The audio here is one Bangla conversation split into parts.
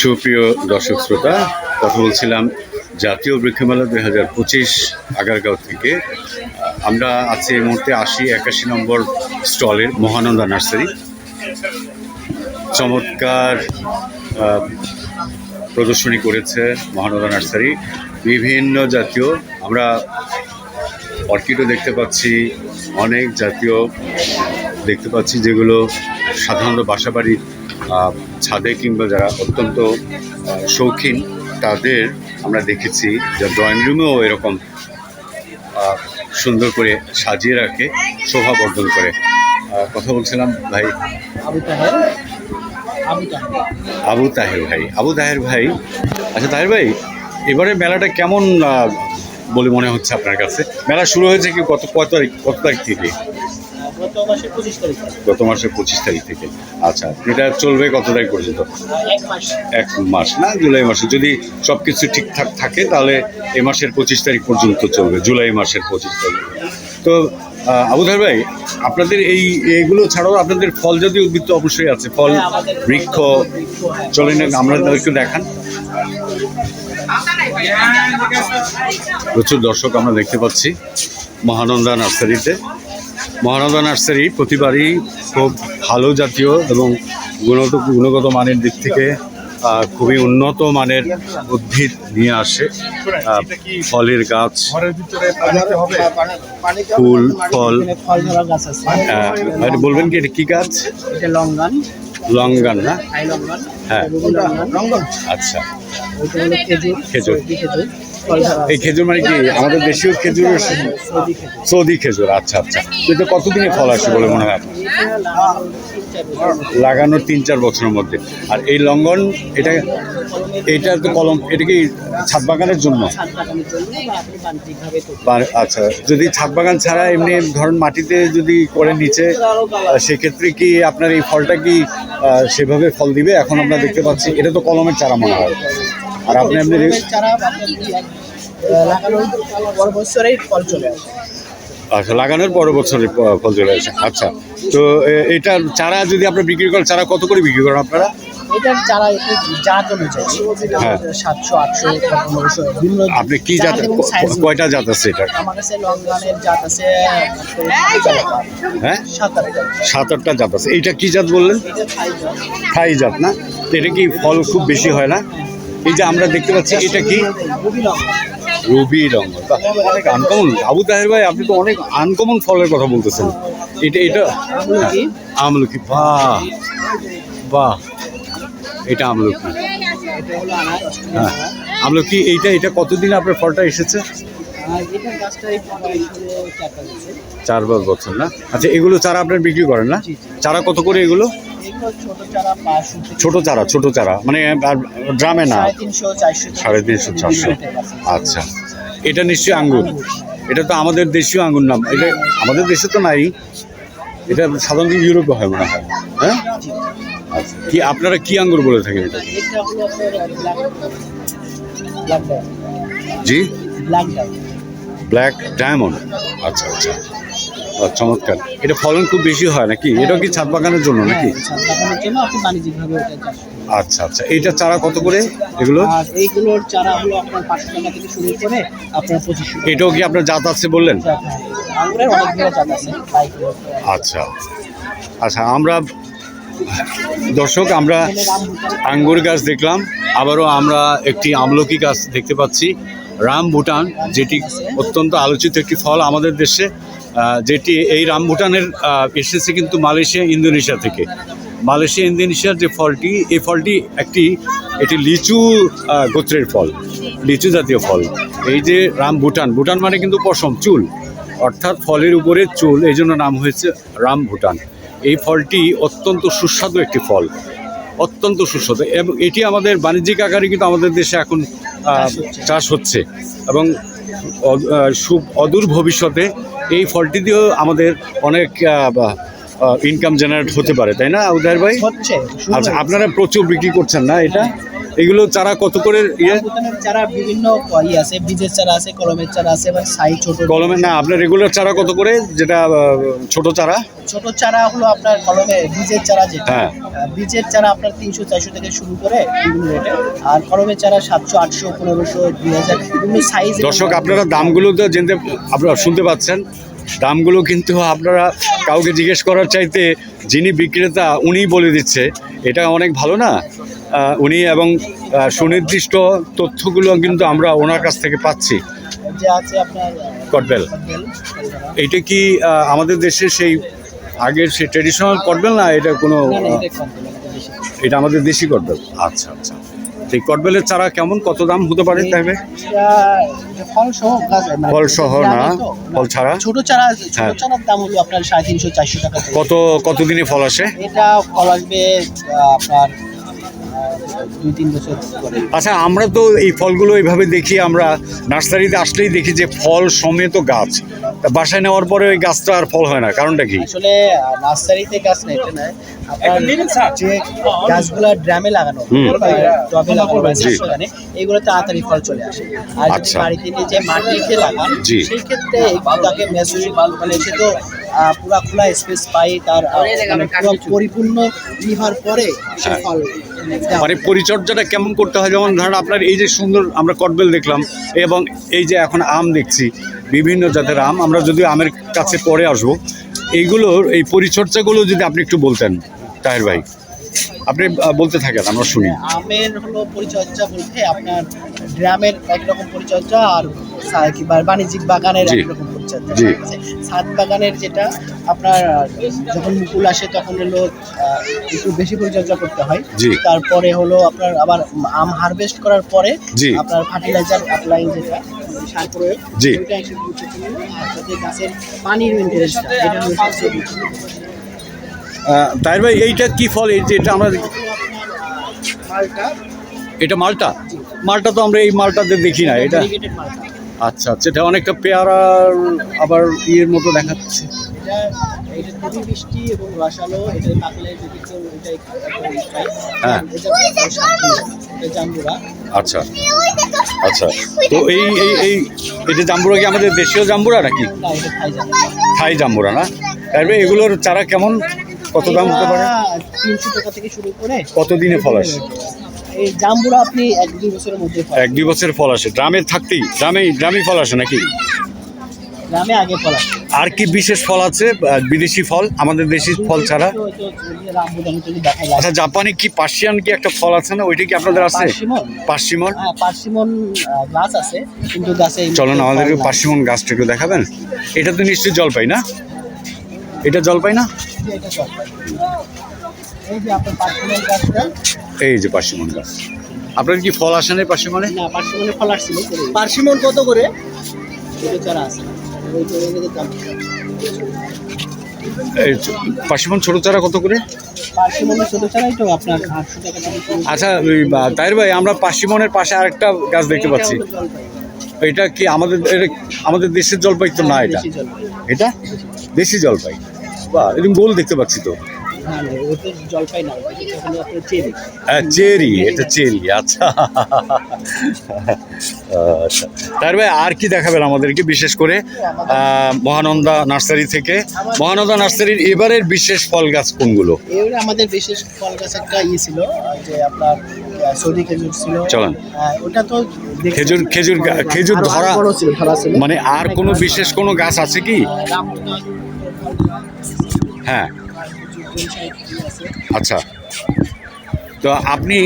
সুপ্রিয় দর্শক শ্রোতা, কথা বলছিলাম জাতীয় বৃক্ষমেলা দুই হাজার পঁচিশ আগারগাঁও থেকে। আমরা আছি এই মুহূর্তে আশি একাশি নম্বর স্টলের মহানন্দা নার্সারি। চমৎকার প্রদর্শনী করেছে মহানন্দা নার্সারি। বিভিন্ন জাতীয়, আমরা অর্কিডও দেখতে পাচ্ছি, অনেক জাতীয় দেখতে পাচ্ছি, যেগুলো সাধারণত বাসাবাড়ির ছাদে কিংবা যারা অত্যন্ত শৌখিন তাদের আমরা দেখেছি যে ড্রয়িং রুমেও এরকম সুন্দর করে সাজিয়ে রাখে শোভা বর্ধন করে। কথা বলছিলাম ভাই। আবু তাহের? ভাই। আবু তাহের ভাই। আচ্ছা তাহের ভাই এবারে মেলাটা কেমন বলে মনে হচ্ছে আপনার কাছে? মেলা শুরু হয়েছে কি কত কত তারিখ কত তারিখ থেকে? গত মাসের পঁচিশ তারিখ। থেকে। আচ্ছা এটা চলবে কত তারিখ পর্যন্ত? এক মাস। না জুলাই মাসে। যদি সব কিছু ঠিকঠাক থাকে তাহলে এ মাসের পঁচিশ তারিখ পর্যন্ত চলবে জুলাই মাসের পঁচিশ তারিখ। তো আবুধার ভাই আপনাদের এই এগুলো ছাড়াও আপনাদের ফল জাতীয় উদ্ভিদ তো অবশ্যই আছে। ফল হ্যাঁ, বৃক্ষ হ্যাঁ। চলেন আমরা একটু দেখান। প্রচুর দর্শক আমরা দেখতে পাচ্ছি মহানন্দা নার্সারিতে। মহানন্দা নার্সারি প্রতিবারই খুব ভালো জাতীয় এবং গুণগত গুণগত মানের দিক থেকে খুবই উন্নত মানের উদ্ভিদ নিয়ে আসে। ফলের গাছ ফুল ফল। বলবেন কি এটা কি গাছ? লঙ্গান। লঙ্গান না? হ্যাঁ। আচ্ছা। খেজুর। খেজুর। সৌদি খেজুর এই মানে কি? আমাদের দেশীয় খেজুর সৌদি খেজুর। আচ্ছা আচ্ছা। কিন্তু কতদিনে ফল আসে বলে মনে হয় আপনার? লাগানোর তিন চার বছরের মধ্যে। আর এই লঙ্ঘন এটা এটা তো কলম এটা কি ছাদ বাগানের জন্য? আচ্ছা যদি ছাদ বাগান ছাড়া এমনি ধরুন মাটিতে যদি করে নিচে সেক্ষেত্রে কি আপনার এই ফলটা কি সেভাবে ফল দিবে? এখন আমরা দেখতে পাচ্ছি এটা তো কলমের চারা মনে হয়। আর আপনি আপনি চারা লাগানোর পর বছরেই ফল চলে আসে। আচ্ছা লাগানোর পরের বছরে প- ফল চলে আসে। আচ্ছা তো এ- এটার চারা যদি আপনারা বিক্রি করেন চারা কত করে বিক্রি করেন আপনারা? এটার চারা একটু জাত অনুযায়ী হ্যাঁ। সাতশো আটশো পনেরোশো বিভিন্ন আপনি কি জাত জাত এবং size ক- কয়টা জাত আছে এটার? আমার কাছে লঙ্গানের জাত আছে হ্যাঁ? সাত আটটা জাত আছে। এইটা কি জাত বললেন? এটা থাই জাত না? এটা কি ফল খুব বেশি হয় না? এই যে আমরা দেখতে পাচ্ছি এটা কি? রবি লঙ্কা রঙ অনেক আনকমন আবু তাহের ভাই আপনি তো অনেক আনকমন ফলের কথা বলতেছেন। এটা এটা আমলকি। আমলকি বাহ বাহ। এটা আমলকি। হ্যাঁ আমলকি এইটা এটা কতদিন আপনার ফলটা এসেছে? চার পাঁচ বছর। না? আচ্ছা এগুলো চারা আপনার বিক্রি করেন না। চারা কত করে এগুলো? ছোট চারা ছোট চারা। মানে ড্রামে না? সাড়ে তিনশো চারশো আচ্ছা। এটা নিশ্চয়ই আঙ্গুর? এটা তো আমাদের দেশীয় আঙ্গুর নাম। এটা আমাদের দেশে তো নাই। এটা সাধারণত ইউরোপে হয় মনে হয়। হ্যাঁ? আচ্ছা। কি আপনারা কি আঙ্গুর বলে থাকেন এটা? জি? ব্ল্যাক ডায়মন্ড আচ্ছা আচ্ছা। চমৎকার। এটা ফলন খুব বেশি হয় নাকি? এটা কি ছাদ বাগানের জন্য নাকি? ছাদ লাগানোর জন্য আপনি বাণিজ্যিকভাবে ওটা চাষ আচ্ছা আচ্ছা। এইটা চারা কত করে এগুলো? আর এইগুলোর চারা হলো আপনার পাঁচশো টাকা থেকে শুরু করে আপনার পঁচিশশো এটাও কি আপনার জাত আছে বললেন? আঙুরের অনেকগুলো জাত আছে আচ্ছা। আচ্ছা আমরা দর্শক আমরা আঙ্গুর গাছ দেখলাম আবারও আমরা একটি আমলকি গাছ দেখতে পাচ্ছি রাম ভুটান যেটি অত্যন্ত আলোচিত একটি ফল আমাদের দেশে। যেটি এই রাম ভুটানের এসেছে কিন্তু মালয়েশিয়া ইন্দোনেশিয়া থেকে। মালয়েশিয়া ইন্দোনেশিয়ার যে ফলটি এই ফলটি একটি এটি লিচু গোত্রের ফল লিচু জাতীয় ফল। এই যে রাম ভুটান ভুটান মানে কিন্তু পশম চুল। অর্থাৎ ফলের উপরে চুল এই জন্য নাম হয়েছে রাম ভুটান। এই ফলটি অত্যন্ত সুস্বাদু একটি ফল অত্যন্ত সুস্বাদু। এবং এটি আমাদের বাণিজ্যিক আকারে কিন্তু আমাদের দেশে এখন চাষ হচ্ছে। এবং অদূর ভবিষ্যতে এই ফলটি দিয়েও আমাদের অনেক ইনকাম জেনারেট হতে পারে তাই না উদয় ভাই? আচ্ছা আপনারা প্রচুর বিক্রি করছেন না এটা? এগুলো চারা কত করে ইয়ে? চারা বিভিন্ন ই আছে বীজের চারা আছে কলমের চারা আছে এবার সাইজ ছোট কলমে না আপনার রেগুলার চারা কত করে? যেটা ছোট চারা? ছোট চারা হলো আপনার কলমে বীজের চারা যেটা। হ্যাঁ। বীজের চারা আপনার তিনশো চারশো থেকে শুরু করে বিভিন্ন রেটে। আর কলমের চারা সাতশো আটশো পনেরোশো দুই হাজার বিভিন্ন সাইজ দর্শক আপনারা দামগুলো তো জানতে আপনারা শুনতে পাচ্ছেন। দামগুলো কিন্তু আপনারা কাউকে জিজ্ঞেস করার চাইতে যিনি বিক্রেতা উনি বলে দিচ্ছে। এটা অনেক ভালো না? উনি এবং সুনির্দিষ্ট তথ্যগুলো কিন্তু আমরা ওনার কাছ থেকে পাচ্ছি। কটবেল। এইটা কি আমাদের দেশে সেই আগের সেই ট্রেডিশনাল কটবেল না এটা কোনো এটা আমাদের দেশি কটবেল। আচ্ছা আচ্ছা। এই কটবেলের চারা কেমন কত দাম হতে পারে তাহলে? ফল সহ না, ফল ছাড়া? ছোট চারা ছোট হ্যাঁ। চারার দাম হলো আপনার সাড়ে তিনশো চারশো টাকা কত কতদিনে ফল আসে? এটা ফল আসবে আপনার দুই তিন বছর পরে। আচ্ছা আমরা তো এই ফলগুলো এইভাবে দেখি আমরা নার্সারিতে আসলেই দেখি যে ফল সমেত গাছ। বাসায় নেওয়ার পরে ওই গাছটা আর ফল হয় না কারণটা কি? আসলে নার্সারিতে গাছ না এটা নয়। আপনার যে গাছগুলো ড্রামে লাগানো টবে লাগানো বা সেখানে এগুলো তাড়াতাড়ি ফল চলে আসে। আর যদি আচ্ছা। বাড়িতে নিয়ে যে মাটিতে লাগান সেই ক্ষেত্রে তাকে মেসেজ মানে সে তো পুরা খোলা স্পেস পাই তার মানে পুরো পরিপূর্ণ পরে সে হ্যাঁ। ফল মানে পরিচর্যাটা কেমন করতে হয়? যেমন ধরেন আপনার এই যে সুন্দর আমরা কটবেল দেখলাম এবং এই যে এখন আম দেখছি বিভিন্ন জাতের আম। আমরা যদি আমের কাছে পরে আসব এইগুলোর এই পরিচর্যাগুলো যদি আপনি একটু বলতেন তাহের ভাই। আপনি বলতে থাকেন আমরা শুনি। আমের হলো পরিচর্যা বলতে আপনার গ্রামের একরকম পরিচর্যা আর বাণিজ্যিক বাগানের। একরকম পরিচর্যা। ছাদ বাগানের যেটা আপনার যখন মুকুল আসে তখন হলো একটু বেশি পরিচর্যা করতে হয়। তারপরে হলো আপনার আবার আম হারভেস্ট করার পরে আপনার ফার্টিলাইজার অ্যাপ্লাইং যেটা সার প্রয়োগ জি। গাছের পানির তাহের ভাই এইটা কি ফল? এই যে এটা আমরা এটা মালটা? মালটা তো আমরা এই মালটাতে দেখি না এটা আচ্ছা আচ্ছা এটা অনেকটা পেয়ারার আবার ইয়ের মতো দেখাচ্ছে। এটা এটা খুবই বৃষ্টি এবং রসালো এটা পাকলে যদি কেউ এটাই হ্যাঁ। এটা জাম্বুরা। আচ্ছা। আচ্ছা। তো এই এই এই এটা জাম্বুরা কি আমাদের দেশীয় জাম্বুরা নাকি? না এটা খাই যাবে থাই জাম্বুরা না? এগুলোর চারা কেমন? কত দাম হতে পারে? তিনশো টাকা থেকে শুরু করে কত দিনে ফল আসে? এই জাম্বুরা আপনি এক দুই বছরের মধ্যে এক দুই বছর ফল আসে। গ্রামে থাকতেই গ্রামে গ্রামেই ফল আসে নাকি? গ্রামে আগে ফল আর কি বিশেষ ফল আছে? বিদেশি ফল আমাদের দেশি ফল ছাড়া। দেখাই আচ্ছা জাপানি কি পার্সিয়ান কি একটা ফল আছে না? ওইটা কি আপনাদের আছে? পার্সিমন। পার্সিমন? হ্যাঁ পার্সিমন গাছ আছে কিন্তু গাছে এই চলো না মুহূর্তে আমাদেরকে পার্সিমন গাছটা একটু দেখাবেন। এটা তো নিশ্চয়ই জলপাই না? এটা জলপাই না। এই যে পার্সিমন এই যে পার্সিমন গাছ। আপনার কি ফল আসে না পার্সিমনে? না পার্সিমনের ফল আসছিল পার্সিমন কত করে? আছে। পার্সিমন ছোট চারা কত করে? আচ্ছা তাই ভাই আমরা পার্সিমনের পাশে আরেকটা গাছ দেখতে পাচ্ছি। এটা। কি আমাদের আমাদের দেশের জলপাই তো না এটা? এটা? দেশি জলপাই? বা এরকম গোল দেখতে পাচ্ছি তো। আপনার চেরি। হ্যাঁ চেরি এটা চেরি আচ্ছা। আচ্ছা তার ভাই আর কি দেখাবেন আমাদেরকে বিশেষ করে? মহানন্দা নার্সারি থেকে। মহানন্দা নার্সারির এবারের বিশেষ ফল গাছ কোনগুলো? এবারে আমাদের বিশেষ ফল গাছ একটা ই ছিল যে আপনার সৌদি খেজুর ছিল। চলেন। ওটা তো খেজুর খেজুর ধরা মানে আর কোনো বিশেষ কোনো গাছ আছে কি? হ্যাঁ। আচ্ছা। তো আপনি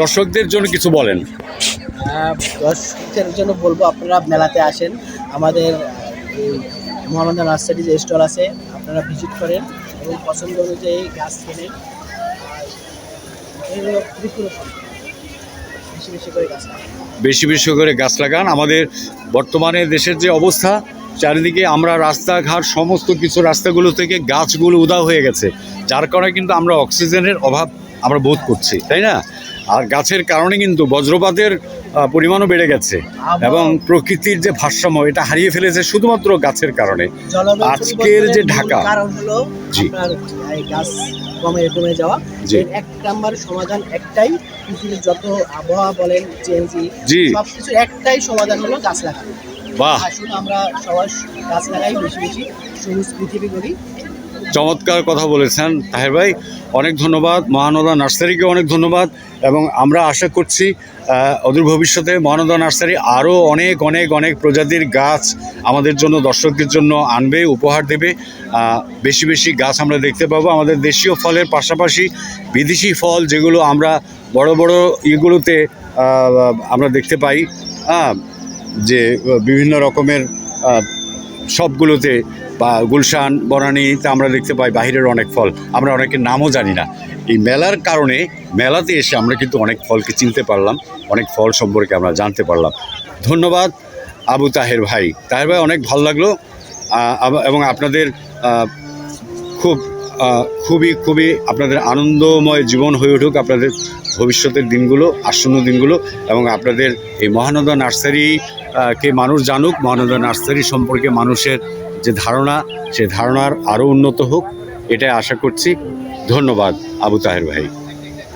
দর্শকদের জন্য কিছু বলেন। দর্শকদের জন্য বলব আপনারা মেলাতে আসেন। আমাদের মোহাম্মদ নার্সারি যে স্টল আছে আপনারা ভিজিট করেন এবং পছন্দ অনুযায়ী গাছ কেনেন। বেশি বেশি করে গাছ লাগান। আমাদের বর্তমানে দেশের যে অবস্থা চারিদিকে আমরা রাস্তাঘাট সমস্ত কিছু রাস্তাগুলো থেকে গাছগুলো উদাও হয়ে গেছে যার কারণে কিন্তু আমরা অক্সিজেনের অভাব আমরা বোধ করছি তাই না? আর গাছের কারণে কিন্তু বজ্রপাতের পরিমাণও বেড়ে গেছে এবং প্রকৃতির যে ভারসাম্য এটা হারিয়ে ফেলেছে শুধুমাত্র গাছের কারণে। আজকের যে ঢাকা- জি। কমে কমে যাওয়া। এক নাম্বার সমাধান একটাই পৃথিবীর যত আবহাওয়া বলেন চেঞ্জি জি। সবকিছুর একটাই সমাধান হলো গাছ লাগানো। বাহ। আসুন আমরা সবাই গাছ লাগাই বেশি বেশি সবুজ পৃথিবী করি চমৎকার কথা বলেছেন তাহের ভাই। অনেক ধন্যবাদ। মহানদা নার্সারিকে অনেক ধন্যবাদ। এবং আমরা আশা করছি অদূর ভবিষ্যতে মহানদা নার্সারি আরও অনেক অনেক অনেক প্রজাতির গাছ আমাদের জন্য দর্শকদের জন্য আনবে উপহার দেবে। বেশি বেশি গাছ আমরা দেখতে পাবো আমাদের দেশীয় ফলের পাশাপাশি বিদেশি ফল যেগুলো আমরা বড় বড় ইয়েগুলোতে আমরা দেখতে পাই। আহ, যে বিভিন্ন রকমের সবগুলোতে, বা গুলশান, বনানীতে আমরা দেখতে পাই বাহিরের অনেক ফল। আমরা অনেকের নামও জানি না। এই মেলার কারণে মেলাতে এসে আমরা কিন্তু অনেক ফলকে চিনতে পারলাম, অনেক ফল সম্পর্কে আমরা জানতে পারলাম। ধন্যবাদ, আবু তাহের ভাই। তাহের ভাই, অনেক ভালো লাগল। এবং আপনাদের খুব খুবই খুবই আপনাদের আনন্দময় জীবন হয়ে উঠুক আপনাদের ভবিষ্যতের দিনগুলো, আসন্ন দিনগুলো, এবং আপনাদের এই মহানন্দা নার্সারি কে মানুষ জানুক, মহানন্দা নার্সারি সম্পর্কে মানুষের যে ধারণা, সে ধারণার আরও উন্নত হোক, এটাই আশা করছি। ধন্যবাদ, আবু তাহের ভাই।